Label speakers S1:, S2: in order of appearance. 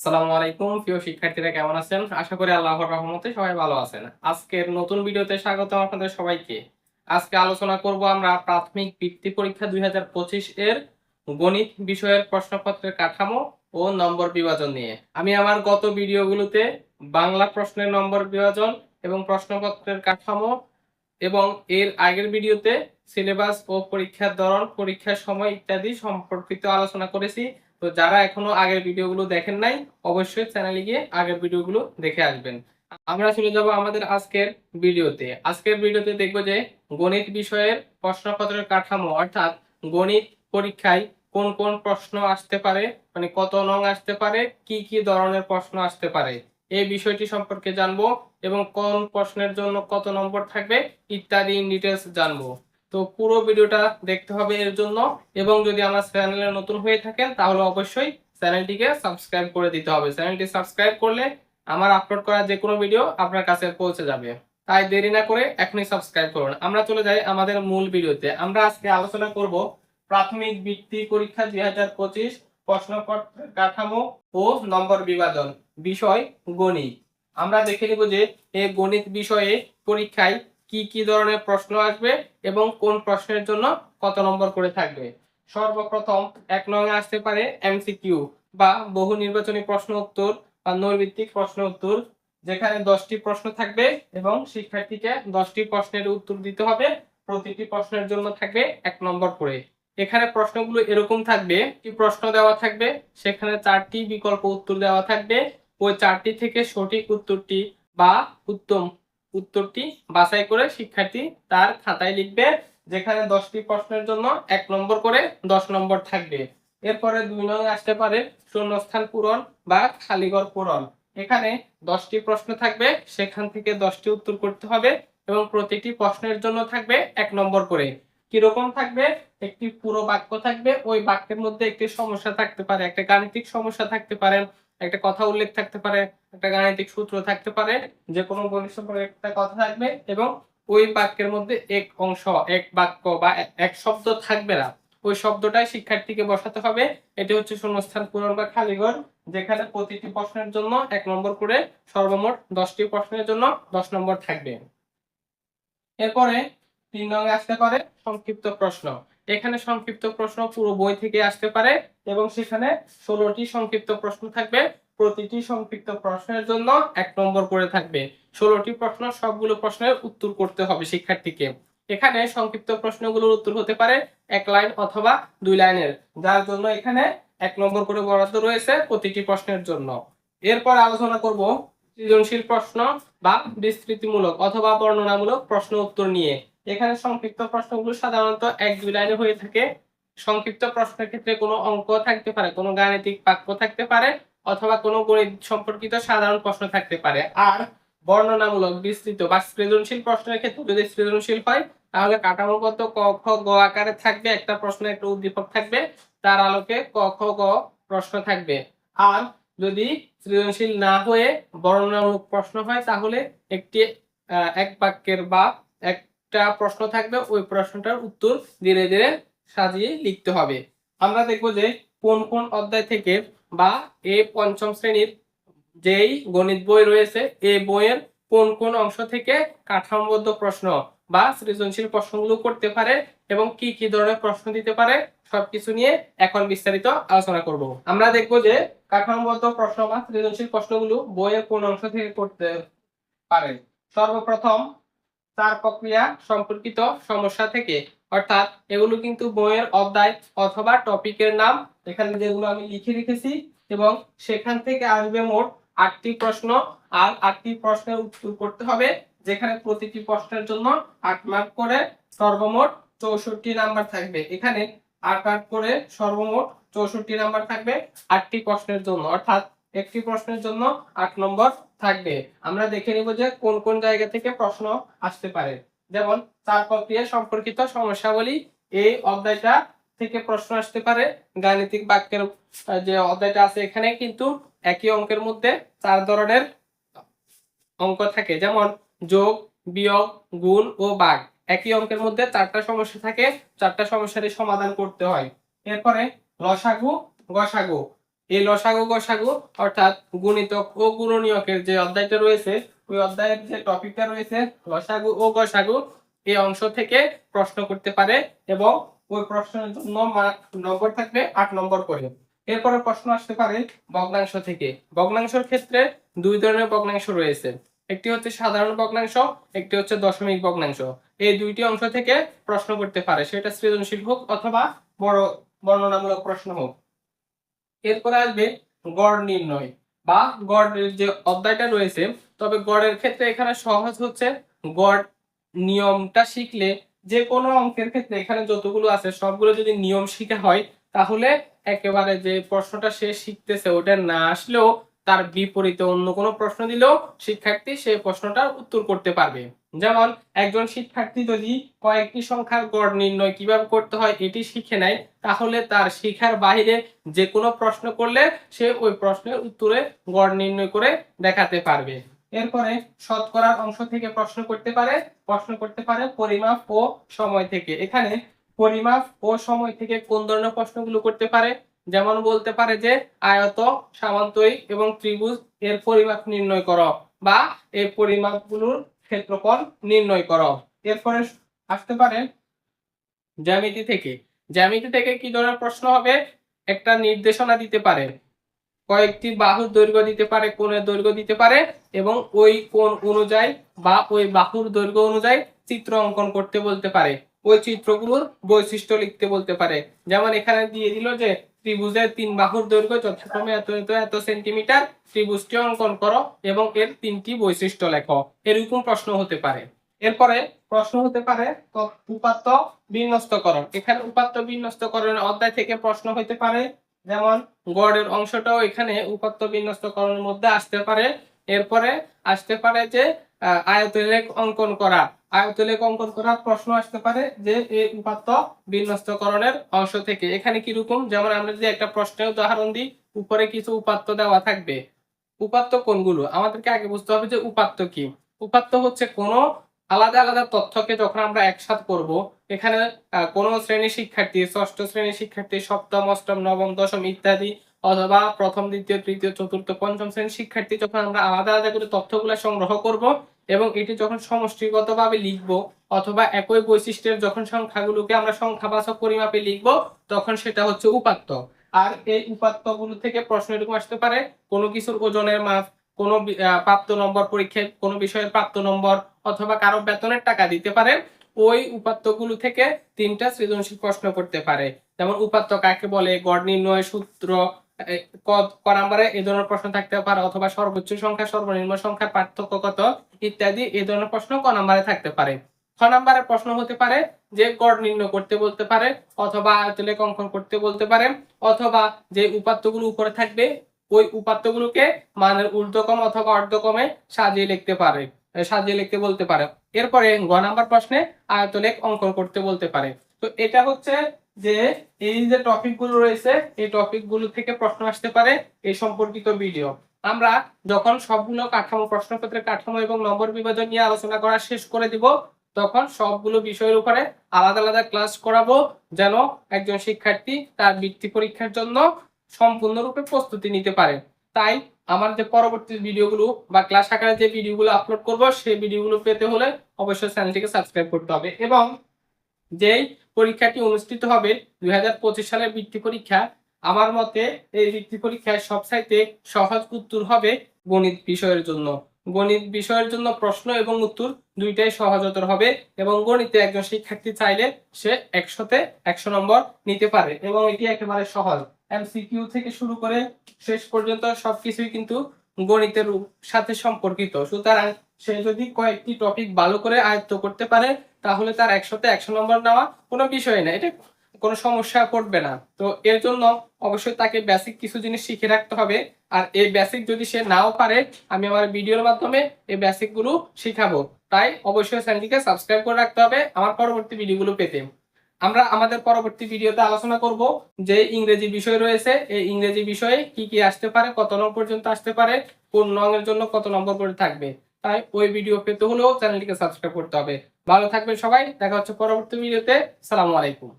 S1: সালামু আলাইকুম, প্রিয় শিক্ষার্থীরা কেমন আছেন? আশা করি আল্লাহর রহমতে সবাই ভালো আছেন। আজকের নতুন ভিডিওতে স্বাগত আপনাদের সবাইকে। আজকে আলোচনা করব আমরা প্রাথমিক বৃত্তি পরীক্ষা দুই এর গণিত বিষয়ের প্রশ্নপত্রের কাঠামো ও নম্বর বিভাজন নিয়ে। আমি আমার গত ভিডিওগুলোতে বাংলা প্রশ্নের নম্বর বিভাজন এবং প্রশ্নপত্রের কাঠামো এবং এর আগের ভিডিওতে সিলেবাস ও পরীক্ষার ধরন, পরীক্ষার সময় ইত্যাদি সম্পর্কিত আলোচনা করেছি। তো যারা এখনও আগের ভিডিওগুলো দেখেন নাই, অবশ্যই চ্যানেলে গিয়ে আগের ভিডিওগুলো দেখে আসবেন। আমরা চলে যাব আমাদের আজকের ভিডিওতে। আজকের ভিডিওতে দেখব যে গণিত বিষয়ের প্রশ্নপত্রের কাঠামো, অর্থাৎ গণিত পরীক্ষায় কোন কোন প্রশ্ন আসতে পারে মানে কত নং আসতে পারে, কি কি ধরনের প্রশ্ন আসতে পারে, এই বিষয়টি সম্পর্কে জানব এবং কোন প্রশ্নের জন্য কত নম্বর থাকবে ইত্যাদি ডিটেলস জানব। তো পুরো ভিডিওটা দেখতে হবে এর জন্য। এবং যদি আমার চ্যানেলে নতুন হয়ে থাকেন, তাহলে অবশ্যই চ্যানেলটিকে সাবস্ক্রাইব করে দিতে হবে। চ্যানেলটি সাবস্ক্রাইব করলে আমার আপলোড করা যে কোনো ভিডিও আপনার কাছে পৌঁছে যাবে। তাই দেরি না করে এখনই সাবস্ক্রাইব করুন। আমরা চলে যাই আমাদের মূল ভিডিওতে। আমরা আজকে আলোচনা করব প্রাথমিক বৃত্তি পরীক্ষা দুই হাজার পঁচিশ, প্রশ্নপত্রের কাঠামো ও নম্বর বিভাজন বিষয় গণিত। আমরা দেখে নিব যে এই গণিত বিষয়ে পরীক্ষায় কি কি ধরনের প্রশ্ন আসবে এবং কোন প্রশ্নের জন্য কত নম্বর করে থাকবে? সর্বপ্রথম এক নং আসতে পারে এমসিকিউ বা বহু নির্বাচনী প্রশ্ন উত্তর বা নৈর্ভিত্তিক প্রশ্ন উত্তর, যেখানে দশটি প্রশ্ন থাকবে এবং শিক্ষার্থীকে দশটি প্রশ্নের উত্তর দিতে হবে। প্রতিটি প্রশ্নের জন্য থাকবে এক নম্বর করে। এখানে প্রশ্নগুলো এরকম থাকবে কি প্রশ্ন দেওয়া থাকবে, সেখানে চারটি বিকল্প উত্তর দেওয়া থাকবে। ওই চারটি থেকে সঠিক উত্তরটি বা উত্তম উত্তরটি বাছাই করে শিক্ষার্থী তার খাতায় লিখবে, যেখানে দশটি প্রশ্নের জন্য এক নম্বর করে দশ নম্বর থাকবে। এরপরে দুই নং আসতে পারে শূন্যস্থান পূরণ বা খালিঘর পূরণ। এখানে দশটি প্রশ্ন থাকবে, সেখান থেকে দশটি উত্তর করতে হবে এবং প্রতিটি প্রশ্নের জন্য থাকবে এক নম্বর করে। কীরকম থাকবে? একটি পুরো বাক্য থাকবে, ওই বাক্যের মধ্যে একটি সমস্যা থাকতে পারে, একটা গাণিতিক সমস্যা থাকতে পারে। একটা কথা উল্লেখ থাকতে পারে, একটা গাণিতিক সূত্র থাকতে পারে যে কোনো গণিত একটা কথা থাকবে এবং ওই বাক্যের মধ্যে এক অংশ, এক বাক্য বা এক শব্দ থাকবে না। ওই শব্দটাই শিক্ষার্থীকে বসাতে হবে। এটি হচ্ছে শূন্যস্থান পূরণ বা খালিঘর যেখানে প্রতিটি প্রশ্নের জন্য এক নম্বর করে সর্বমোট দশটি প্রশ্নের জন্য দশ নম্বর থাকবে। এরপরে তিন নঙ্গে আসতে পারে সংক্ষিপ্ত প্রশ্ন। এখানে সংক্ষিপ্ত প্রশ্ন পুরো বই থেকে আসতে পারে এবং সেখানে ষোলোটি সংক্ষিপ্ত প্রশ্ন থাকবে। প্রতিটি সংক্ষিপ্ত প্রশ্নের জন্য এক নম্বর করে থাকবে। ষোলোটি প্রশ্ন সবগুলো প্রশ্নের উত্তর করতে হবে শিক্ষার্থীকে। এখানে সংক্ষিপ্ত প্রশ্নগুলোর উত্তর হতে পারে এক লাইন অথবা দুই লাইনের, যার জন্য এখানে এক নম্বর করে বরাদ্দ রয়েছে প্রতিটি প্রশ্নের জন্য। এরপর আলোচনা করব সৃজনশীল প্রশ্ন বা বিস্তৃতিমূলক অথবা বর্ণনামূলক প্রশ্ন উত্তর নিয়ে। এখানে সংক্ষিপ্ত প্রশ্নগুলো সাধারণত এক, দুই লাইনে হয়ে থাকে। সংক্ষিপ্ত প্রশ্নের ক্ষেত্রে কোনো অঙ্ক থাকতে পারে, কোনো গাণিতিক বাক্য থাকতে পারে, অথবা কোনো গণিত সম্পর্কিত সাধারণ প্রশ্ন থাকতে পারে। আর বর্ণনামূলক বিস্তৃত বা সৃজনশীল প্রশ্নের ক্ষেত্রে যদি সৃজনশীল হয়, তাহলে কাঠামোগত ক, খ, গ আকারে থাকবে, একটা প্রশ্ন একটা উদ্দীপক থাকবে, তার আলোকে ক, খ, গ প্রশ্ন থাকবে। আর যদি সৃজনশীল না হয়ে বর্ণনামূলক প্রশ্ন হয়, তাহলে একটি এক বাক্যের বা একটা প্রশ্ন থাকবে, ওই প্রশ্নটার উত্তর ধীরে ধীরে সাজিয়ে লিখতে হবে। আমরা দেখব যে কোন কোন অধ্যায় থেকে বা এ পঞ্চম শ্রেণির যেই গণিত বই রয়েছে, এ বইয়ের কোন কোন অংশ থেকে কাঠামোবদ্ধ প্রশ্ন বা সৃজনশীল প্রশ্নগুলো করতে পারে এবং কি কি ধরনের প্রশ্ন দিতে পারে, সবকিছু নিয়ে এখন বিস্তারিত আলোচনা করব। আমরা দেখব যে কাঠামোবদ্ধ প্রশ্ন বা সৃজনশীল প্রশ্নগুলো বইয়ের কোন অংশ থেকে করতে পারে। সর্বপ্রথম চার প্রক্রিয়া সম্পর্কিত সমস্যা থেকে। অর্থাৎ এগুলো কিন্তু বইয়ের অধ্যায় অথবা টপিকের নাম। এখানে যেগুলো আমি লিখে রেখেছি এবং সেখান থেকে আসবে মোট আটটি প্রশ্ন। আর আটটি প্রশ্নের উত্তর করতে হবে, যেখানে প্রতিটি প্রশ্নের জন্য আট মার্ক করে সর্বমোট চৌষট্টি নাম্বার থাকবে। এখানে আট আট করে সর্বমোট চৌষট্টি নাম্বার থাকবে আটটি প্রশ্নের জন্য। অর্থাৎ একটি প্রশ্নের জন্য আট নম্বর থাকবে। আমরা দেখে নিব যে কোন কোন জায়গা থেকে প্রশ্ন আসতে পারে। যেমন, চার প্রক্রিয়া সম্পর্কিত সমস্যাবলী এই অধ্যায়টা থেকে প্রশ্ন আসতে পারে। গাণিতিক বাক্যের যে অধ্যায়টা আছে এখানে কিন্তু একই অঙ্কের মধ্যে চার ধরনের অঙ্ক থাকে। যেমন, যোগ, বিয়োগ, গুণ ও ভাগ একই অঙ্কের মধ্যে চারটা সমস্যা থাকে। চারটা সমস্যারই সমাধান করতে হয়। এরপরে লসাগু, গসাগু। এই লসাগু গসাগু, অর্থাৎ গুণিতক ও গুণনীয়কের যে অধ্যায়টা রয়েছে, ওই অধ্যায়ের যে টপিকটা রয়েছে, লসাগু ও গসাগু, এই অংশ থেকে প্রশ্ন করতে পারে এবং ওই প্রশ্নের জন্য নম্বর থাকবে আট নম্বর করে। এরপরে প্রশ্ন আসতে পারে ভগ্নাংশ থেকে। ভগ্নাংশের ক্ষেত্রে দুই ধরনের ভগ্নাংশ রয়েছে। একটি হচ্ছে সাধারণ ভগ্নাংশ, একটি হচ্ছে দশমিক ভগ্নাংশ। এই দুইটি অংশ থেকে প্রশ্ন করতে পারে, সেটা সৃজনশীল হোক অথবা বড় বর্ণনামূলক প্রশ্ন হোক। এরপরে আসবে গড় নির্ণয় বা গড়ের যে অধ্যায়টা রয়েছে, তবে গড়ের ক্ষেত্রে এখানে সহজ হচ্ছে গড় নিয়মটা শিখলে যে কোনো অঙ্কের ক্ষেত্রে এখানে যতগুলো আছে, সবগুলো যদি নিয়ম শিখে হয়, তাহলে একেবারে যে প্রশ্নটা সে শিখতেছে, ওটা না আসলেও তার বিপরীতে অন্য কোনো প্রশ্ন দিলেও শিক্ষার্থী সেই প্রশ্নটার উত্তর করতে পারবে। যেমন, একজন শিক্ষার্থী যদি কয়েকটি সংখ্যার গড় নির্ণয় কীভাবে করতে হয় এটি শিখে নেয়, তাহলে তার শিখার বাইরে যে কোনো প্রশ্ন করলে সে ওই প্রশ্নের উত্তরে গড় নির্ণয় করে দেখাতে পারবে। এরপরে শতকরার অংশ থেকে প্রশ্ন করতে পারে, প্রশ্ন করতে পারে পরিমাপ ও সময় থেকে। এখানে পরিমাপ ও সময় থেকে কোন ধরনের প্রশ্নগুলো করতে পারে? যেমন বলতে পারে যে আয়ত সামান্তরিক এবং ত্রিভুজ এর পরিমাপ নির্ণয় করো বা এই পরিমাপগুলোর ক্ষেত্রফল নির্ণয় করো। এরপরে আসতে পারে জ্যামিতি থেকে। জ্যামিতি থেকে কি ধরনের প্রশ্ন হবে? একটা নির্দেশনা দিতে পারে। কয়েকটি বাহুর দৈর্ঘ্য দিতে পারে, কোণের দৈর্ঘ্য দিতে পারে এবং ওই কোণ অনুযায়ী বা ওই বাহুর দৈর্ঘ্য অনুযায়ী চিত্র অঙ্কন করতে বলতে পারে। ওই চিত্রগুলোর বৈশিষ্ট্য লিখতে বলতে পারে। যেমন এখানে দিয়ে দিল যে ত্রিভুজের তিন বাহুর দৈর্ঘ্য যথাক্রমে এত এত এত সেন্টিমিটার ত্রিভুজটি অঙ্কন করো এবং এর তিনটি বৈশিষ্ট্য লেখো। এরকম প্রশ্ন হতে পারে। এরপরে প্রশ্ন হতে পারে উপাত্ত বিন্যস্তকরণ। এখানে উপাত্ত বিন্যস্তকরণের অধ্যায় থেকে প্রশ্ন হতে পারে, যেমন গড়ের অংশটাও এখানে উপাত্ত বিন্যস্তকরণের মধ্যে আসতে পারে। এরপরে আসতে পারে যে আয়তলেখ অঙ্কন করা। আয়তলেখ অঙ্কন করার প্রশ্ন আসতে পারে যে এই উপাত্ত বিন্যস্তকরণের অংশ থেকে। এখানে কীরকম যেমন আমরা যদি একটা প্রশ্নের উদাহরণ দিই, উপরে কিছু উপাত্ত দেওয়া থাকবে। উপাত্ত কোনগুলো? আমাদেরকে আগে বুঝতে হবে যে উপাত্ত কি। উপাত্ত হচ্ছে কোনো আলাদা আলাদা তথ্যকে যখন আমরা একসাথ করব, এখানে কোনো শ্রেণির শিক্ষার্থী, ষষ্ঠ শ্রেণির শিক্ষার্থী, সপ্তম, অষ্টম, নবম, দশম ইত্যাদি, অথবা প্রথম, দ্বিতীয়, তৃতীয়, চতুর্থ, পঞ্চম শ্রেণির শিক্ষার্থী যখন আমরা আলাদা আলাদা করে তথ্যগুলো সংগ্রহ করব এবং এটি যখন সমষ্টিগতভাবে লিখব অথবা একই বৈশিষ্ট্যের যখন সংখ্যাগুলোকে আমরা সংখ্যাবাচক পরিমাপে লিখব, তখন সেটা হচ্ছে উপাত্ত। আর এই উপাত্তগুলো থেকে প্রশ্ন এরকম আসতে পারে, কোনো কিছুর ওজনের মাপ, কোনো প্রাপ্ত নম্বর পরীক্ষায় কোনো বিষয়ের প্রাপ্ত নম্বর অথবা কারও বেতনের টাকা দিতে পারে, ওই উপাত্তগুলো থেকে তিনটা সৃজনশীল প্রশ্ন করতে পারে। যেমন উপাত্ত কাকে বলে, গড় নির্ণয় সূত্র ক- নাম্বারে এই ধরনের প্রশ্ন থাকতে পারে অথবা সর্বোচ্চ সংখ্যা, সর্বনিম্ন সংখ্যার পার্থক্য কত, ইত্যাদি এই ধরনের প্রশ্ন ক থাকতে পারে। প্রশ্ন হতে পারে যে গড় নির্ণয় করতে বলতে পারে অথবা করতে বলতে পারে অথবা যে উপাত্তগুলো উপরে থাকবে ওই উপাত্তগুলোকে মানের ঊর্ধ্বকম অথবা অর্ধকমে সাজিয়ে লিখতে পারে সাজিয়ে লিখতে বলতে পারে। এরপরে গ নাম্বার প্রশ্নে আয়তলেখ অঙ্কন করতে বলতে পারে। তো এটা হচ্ছে যে এই যে টপিকগুলো রয়েছে, এই টপিকগুলো থেকে প্রশ্ন আসতে পারে এই সম্পর্কিত ভিডিও আমরা যখন সবগুলো কাঠামো, প্রশ্নপত্রের কাঠামো এবং নম্বর বিভাজন নিয়ে আলোচনা করা শেষ করে দিব, তখন সবগুলো বিষয়ের উপরে আলাদা আলাদা ক্লাস করাবো, যেন একজন শিক্ষার্থী তার বৃত্তি পরীক্ষার জন্য সম্পূর্ণরূপে প্রস্তুতি নিতে পারে। তাই আমার যে পরবর্তী ভিডিওগুলো বা ক্লাস আকারে যে ভিডিওগুলো আপলোড করব, সেই ভিডিওগুলো পেতে হলে অবশ্যই চ্যানেলটিকে সাবস্ক্রাইব করতে হবে এবং যেই পরীক্ষাটি অনুষ্ঠিত হবে দুই সালের বৃত্তি পরীক্ষা। আমার মতে এই বৃত্তি পরীক্ষায় সবচাইতে সহজ উত্তর হবে গণিত বিষয়ের জন্য। গণিত বিষয়ের জন্য প্রশ্ন এবং উত্তর দুইটাই সহজতর হবে এবং গণিতে একজন শিক্ষার্থী চাইলে সে একশোতে একশো নম্বর নিতে পারে এবং এটি একেবারে সহজ। এমসিকিউ থেকে শুরু করে শেষ পর্যন্ত সবকিছুই কিন্তু গণিতের সাথে সম্পর্কিত। সুতরাং সে যদি কয়েকটি টপিক ভালো করে আয়ত্ত করতে পারে, তাহলে তার একশোতে একশো নম্বর নেওয়া কোনো বিষয় না। এটা কোনো সমস্যা পড়বে না। তো এর জন্য অবশ্যই তাকে বেসিক কিছু জিনিস শিখে রাখতে হবে। আর এই বেসিক যদি সে নাও পারে, আমি আমার ভিডিওর মাধ্যমে এই বেসিকগুলো শিখাবো। তাই অবশ্যই চ্যানেলটিকে সাবস্ক্রাইব করে রাখতে হবে আমার পরবর্তী ভিডিওগুলো পেতে। আমরা আমাদের পরবর্তী ভিডিওতে আলোচনা করব যে ইংরেজি বিষয় রয়েছে। এই ইংরেজি বিষয়ে কি কি আসতে পারে, কত নম্বর পর্যন্ত আসতে পারে, কোন রঙের জন্য কত নম্বর করে থাকবে। তাই ওই ভিডিও পেতে হলেও চ্যানেলটিকে সাবস্ক্রাইব করতে হবে। ভালো থাকবেন সবাই, দেখা হচ্ছে পরবর্তী ভিডিওতে সালামু আলাইকুম।